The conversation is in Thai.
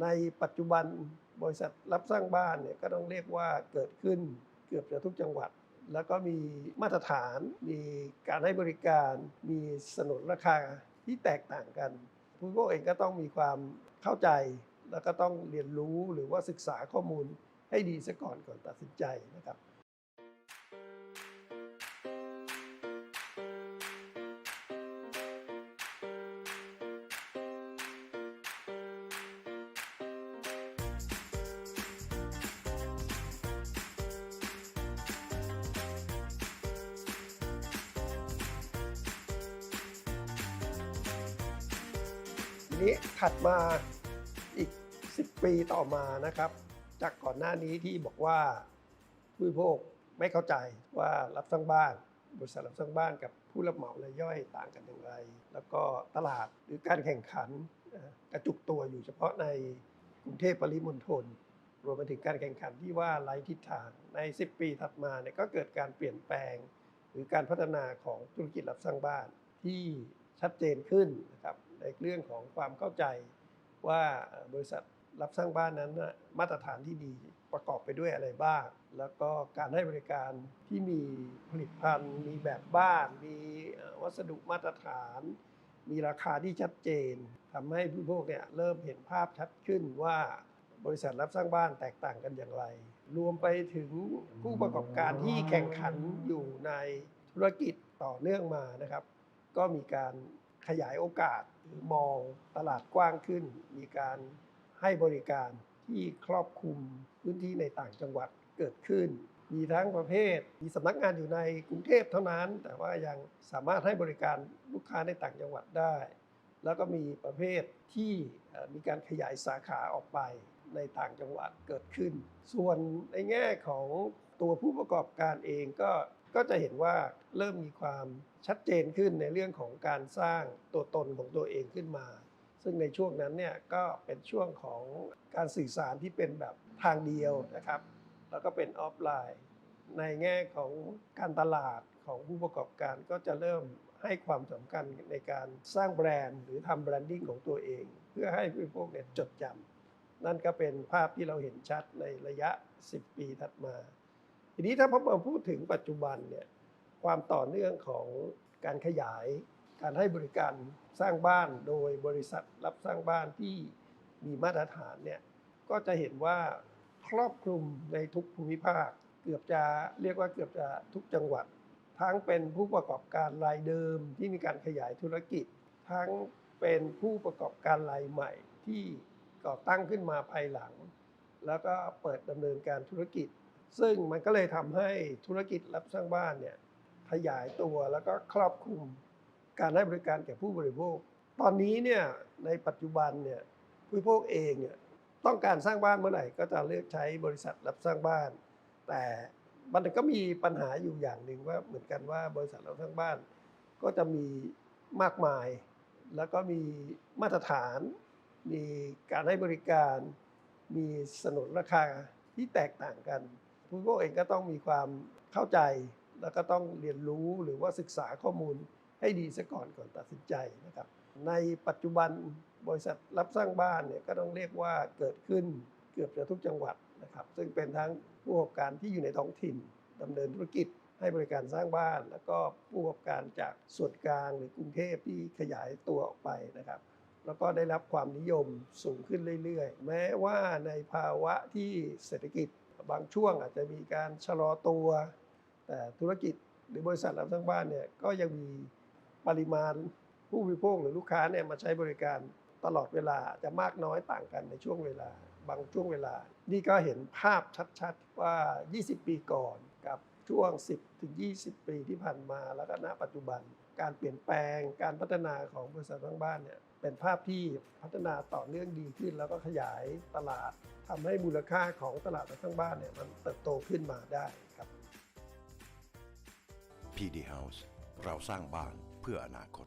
ในปัจจุบันบริษัทรับสร้างบ้านเนี่ยก็ต้องเรียกว่าเกิดขึ้นเกือบจะทุกจังหวัด แล้วก็มีมาตรฐาน มีการให้บริการ มีสนุนราคาที่แตกต่างกัน ผู้บริโภคเองก็ต้องมีความเข้าใจ แล้วก็ต้องเรียนรู้หรือว่าศึกษาข้อมูลให้ดีซะก่อนก่อนตัดสินใจนะครับ ทีนี้ถัดมาอีก 10 ปีต่อมานะครับ จากก่อนหน้านี้ที่บอกว่าผู้บริโภคไม่เข้าใจว่ารับสร้างบ้านบริษัทรับสร้างบ้านกับผู้รับเหมารายย่อยต่างกันอย่างไร แล้วก็ตลาดหรือการแข่งขันกระจุกตัวอยู่เฉพาะในกรุงเทพปริมณฑลรวมไปถึงการแข่งขันที่ว่าไร้ทิศทางใน 10 ปีถัดมาเนี่ยก็เกิดการเปลี่ยนแปลง หรือการพัฒนาของธุรกิจรับสร้างบ้านที่ชัดเจนขึ้นนะครับ ในเรื่องของความเข้าใจว่าบริษัทรับสร้างบ้านนั้นมาตรฐานที่ดีประกอบไปด้วยอะไรบ้าง แล้วก็การให้บริการที่มีผลิตภัณฑ์ มีแบบบ้าน มีวัสดุมาตรฐาน มีราคาที่ชัดเจนทำให้ผู้บริโภคเนี่ยเริ่มเห็นภาพชัดขึ้นว่าบริษัทรับสร้างบ้านแตกต่างกันอย่างไร รวมไปถึงผู้ประกอบการที่แข่งขันอยู่ในธุรกิจต่อเนื่องมานะครับ ก็มีการ ขยายโอกาสหรือมองตลาดกว้างขึ้น มีการให้บริการที่ครอบคลุมพื้นที่ในต่างจังหวัดเกิดขึ้น มีทั้งประเภท มีสำนักงานอยู่ในกรุงเทพเท่านั้น แต่ว่ายังสามารถให้บริการลูกค้าในต่างจังหวัดได้ แล้วก็มีประเภทที่มีการขยายสาขาออกไปในต่างจังหวัดเกิดขึ้น ส่วนในแง่ของตัวผู้ประกอบการเองก็ก็จะเห็นว่าเริ่มมีความ ชัดเจนขึ้นในเรื่องของการสร้างตัวตนของตัวเองขึ้นมา ซึ่งในช่วงนั้นเนี่ยก็เป็นช่วงของการสื่อสารที่เป็นแบบทางเดียวนะครับ แล้วก็เป็นออฟไลน์ ในแง่ของการตลาดของผู้ประกอบการก็จะเริ่มให้ความสำคัญในการสร้างแบรนด์หรือทำแบรนดิ้งของตัวเอง เพื่อให้ผู้บริโภคเนี่ยจดจำนั่นก็เป็นภาพที่เราเห็นชัดในระยะ 10 ปีถัดมา ทีนี้ถ้าพอมาพูดถึงปัจจุบันเนี่ย ความต่อเนื่องของการขยาย การให้บริการสร้างบ้านโดยบริษัทรับสร้างบ้านที่มีมาตรฐานเนี่ยก็จะเห็นว่าครอบคลุมในทุกภูมิภาค เกือบจะเรียกว่าเกือบจะทุกจังหวัด ทั้งเป็นผู้ประกอบการรายเดิมที่มีการขยายธุรกิจ ทั้งเป็นผู้ประกอบการรายใหม่ที่ก่อตั้งขึ้นมาภายหลัง แล้วก็เปิดดำเนินการธุรกิจ ซึ่งมันก็เลยทำให้ธุรกิจรับสร้างบ้านเนี่ย ขยายตัวแล้วก็ครอบคลุมการให้บริการแก่ผู้บริโภค ตอนนี้เนี่ยในปัจจุบันเนี่ยผู้บริโภคเองเนี่ยต้องการสร้างบ้านเมื่อไหร่ก็จะเลือกใช้บริษัทรับสร้างบ้าน แต่มันก็มีปัญหาอยู่อย่างหนึ่งว่าเหมือนกันว่าบริษัทรับสร้างบ้าน ก็จะมีมากมาย แล้วก็มีมาตรฐาน มีการให้บริการ มีสนุนราคาที่แตกต่างกัน ผู้บริโภคเองก็ต้องมีความเข้าใจ แล้วก็ต้องเรียนรู้หรือว่าศึกษาข้อมูลให้ดีซะก่อนก่อนตัดสินใจนะครับ ในปัจจุบันบริษัทรับสร้างบ้านเนี่ยก็ต้องเรียกว่าเกิดขึ้นเกือบจะทุกจังหวัดนะครับ ซึ่งเป็นทั้งผู้ประกอบการที่อยู่ในท้องถิ่นดำเนินธุรกิจให้บริการสร้างบ้าน แล้วก็ผู้ประกอบการจากส่วนกลางหรือกรุงเทพที่ขยายตัวออกไปนะครับ แล้วก็ได้รับความนิยมสูงขึ้นเรื่อยๆ แม้ว่าในภาวะที่เศรษฐกิจบางช่วงอาจจะมีการชะลอตัว ธุรกิจหรือบริษัทรับสร้างบ้านเนี่ยก็ยังมีปริมาณผู้บริโภคหรือลูกค้าเนี่ยมาใช้บริการตลอดเวลาจะมากน้อยต่างกันในช่วงเวลา บางช่วงเวลา นี่ก็เห็นภาพชัดๆว่า 20 ปีก่อนกับช่วง 10ถึง20 ปีที่ผ่านมาแล้วก็ณปัจจุบัน การเปลี่ยนแปลงการพัฒนาของบริษัททั้งบ้านเนี่ยเป็นภาพที่พัฒนาต่อเนื่องดีขึ้น แล้วก็ขยายตลาดทำให้มูลค่าของตลาดทั้งบ้านเนี่ยมันเติบโตขึ้นมาได้ครับ PD House เราสร้างบ้านเพื่ออนาคต